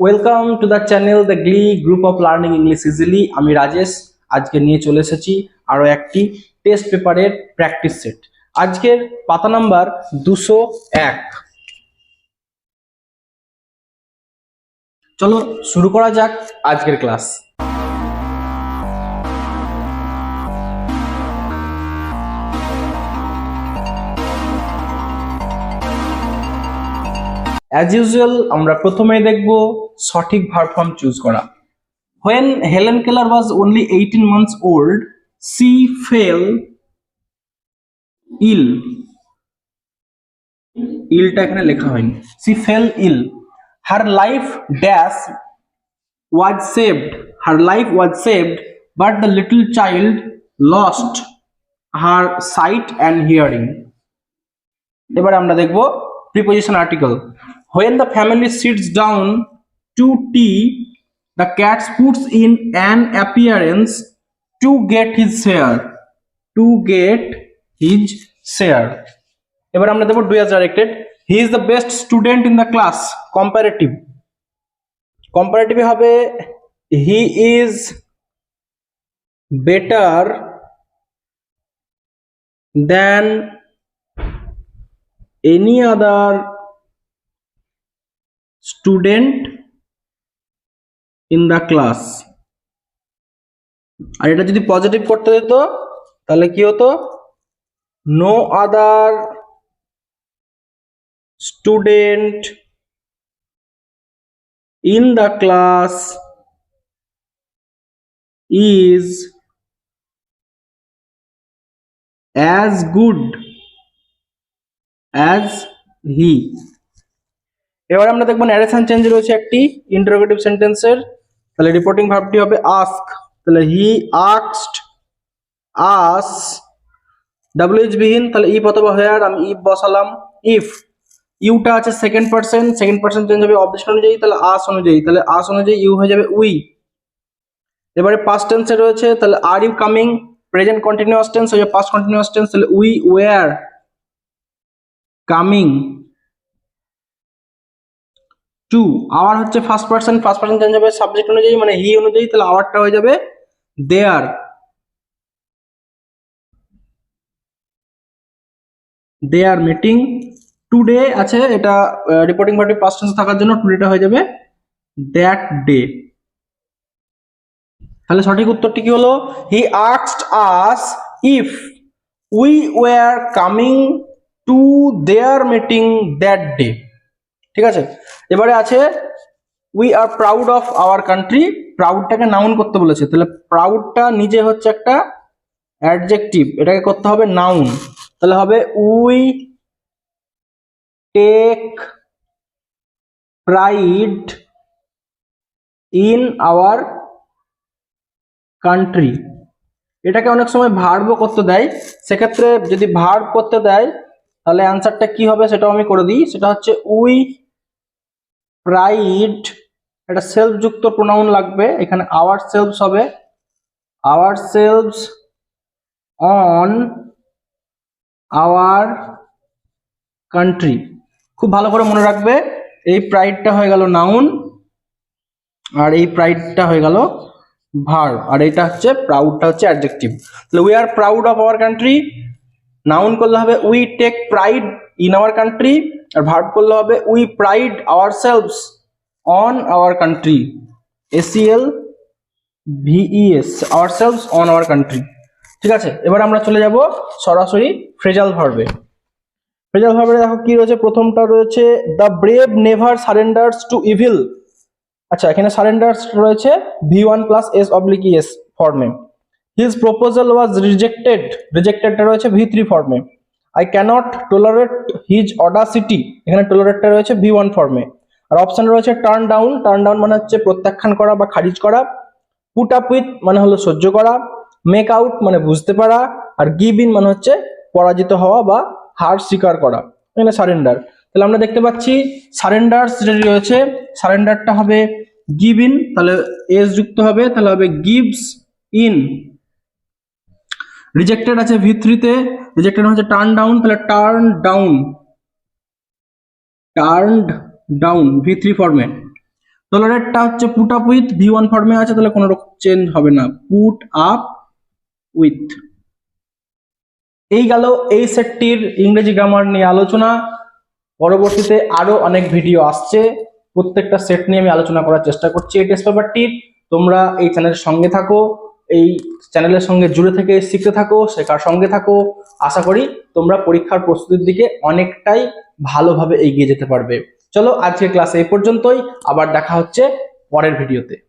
Welcome to the channel the glee group of learning English easily আমি রাজেশ, আজকে নিয়ে চলে এসেছি আরও একটি টেস্ট পেপারের প্র্যাকটিস সেট আজকের পাতা নাম্বার দুশো এক। চলো শুরু করা যাক আজকের ক্লাস অ্যাজ ইউজুয়াল আমরা প্রথমেই দেখব সঠিক ভার ফর্ম চুজ করা। When Helen Keller was only eighteen months old she fell ill ইলটা এখানে লেখা হয়নি। She fell ill her life dash was saved her life was saved but the little child lost her sight and hearing এবারে আমরা দেখব preposition article when the family sits down 2t the cat puts in an appearance to get his share, to get his share. এবার আমরা দেব ডু হাজার directed he is the best student in the class comparative comparative হবে he is better than any other student in the class. আর এটা যদি positive করতে দিত, তাহলে কি হতো? No other student in the class is as good as he এবার আমরা দেখব ন্যারেশন চেঞ্জ রয়েছে একটি ইন্টারোগেটিভ সেন্টেন্সের তাহলে রিপোর্টিং ভার্বটি হবে আস্ক তাহলে হি আস্কড আস ডাব্লিউএইচ বিহীন তাহলে ইফ অথবা হেয়ার আমি ইফ বসালাম। ইফ ইউটা আছে second person second person change হবে অবজেক্ট অনুযায়ী, তাহলে আস অনুযায়ী। তাহলে আস অনুযায়ী ইউ হয়ে যাবে উই এবারে পাস্ট টেন্সে রয়েছে, তাহলে are you coming present continuous tense হয়ে পাস্ট কন্টিনিউয়াস টেন্স তাহলে we were coming to our হচ্ছে first person first person change হবে সাবজেক্ট অনুযায়ী মানে হি অনুযায়ী, তাহলে আওয়ারটা হয়ে যাবে their they are meeting today আছে, এটা রিপোর্টিং পার্টি পাস্ট টেন্স থাকার জন্য টুডেটা হয়ে যাবে দ্যাট ডে তাহলে সঠিক উত্তরটি কি হলো? He asked us if we were coming to their meeting that day ঠিক আছে? এবারে আছে we are proud of our country প্রাউডটাকে noun করতে বলেছে। তাহলে প্রাউডটা নিজে হচ্ছে একটা অ্যাডজেক্টিভ এটাকে করতে হবে নাউন তাহলে হবে we take pride in our country এটাকে অনেক সময় ভার্বও করতে দেয়। সেক্ষেত্রে যদি ভার্ব করতে দেয়, তাহলে অ্যান্সারটা কি হবে সেটাও আমি করে দিই। সেটা হচ্ছে উই প্রাইড একটা সেলফ যুক্ত প্রোনাউন লাগবে, এখানে আওয়ার সেলফস হবে। Ourselves on our country খুব ভালো করে মনে রাখবে, এই প্রাইডটা হয়ে গেল নাউন আর এই প্রাইডটা হয়ে গেল ভার আর এটা হচ্ছে প্রাউডটা হচ্ছে অ্যাডজেক্টিভ তাহলে we are proud of our country noun করলে হবে we take pride in our country R verb করলে হবে we pride ourselves on our country ACL ভিইএস ourselves on our country ঠিক আছে? এবার আমরা চলে যাব সরাসরি ফ্রেজাল ভার্বে। ফ্রেজাল ভার্বে দেখো কি রয়েছে? প্রথমটা রয়েছে the brave never surrenders to evil আচ্ছা এখানে সারেন্ডার্স রয়েছে V one plus s oblique s ফর্মে হিজ প্রপোজাল ওয়াজ রিজেক্টেড রিজেক্টেডটা রয়েছে ভি থ্রি ফর্মে I can't tolerate his audacity এখানে টোলারেটটা রয়েছে ভি ওয়ান ফর্মে আর অপশন রয়েছে টার্ন ডাউন টার্ন ডাউন মানে হচ্ছে প্রত্যাখ্যান করা বা খারিজ করা। পুট আপ উইথ মানে হলো সহ্য করা। মেক আউট মানে বুঝতে পারা। আর গিভ ইন মানে হচ্ছে পরাজিত হওয়া বা হার স্বীকার করা। এখানে সারেন্ডার তাহলে আমরা দেখতে পাচ্ছি সারেন্ডার্স যেটি রয়েছে সারেন্ডারটা হবে গিভ ইন তাহলে এস যুক্ত হবে। তাহলে হবে গিভস ইন রিজেক্টেড আছে ভি থ্রিতে রিজেক্টেড হচ্ছে টার্ন ডাউন তাহলে turn down turned down V three ফর্মে টলারেটটা হচ্ছে put up with V one ফর্মে আছে, তাহলে কোনো রকম চেঞ্জ হবে না। পুট আপ উইথ এই গেল এই সেটটির ইংরেজি গ্রামার নিয়ে আলোচনা। পরবর্তীতে আরও অনেক ভিডিও আসছে। প্রত্যেকটা সেট নিয়ে আমি আলোচনা করার চেষ্টা করছি এই টেস্ট পেপারটির তোমরা এই চ্যানেলের সঙ্গে থাকো। এই চ্যানেলের সঙ্গে জুড়ে থেকে শিখতে থাকো, শেখার সঙ্গে থাকো। আশা করি তোমরা পরীক্ষার প্রস্তুতির দিকে অনেকটাই ভালোভাবে এগিয়ে যেতে পারবে। চলো আজকে ক্লাস এই পর্যন্তই। আবার দেখা হচ্ছে পরের ভিডিওতে।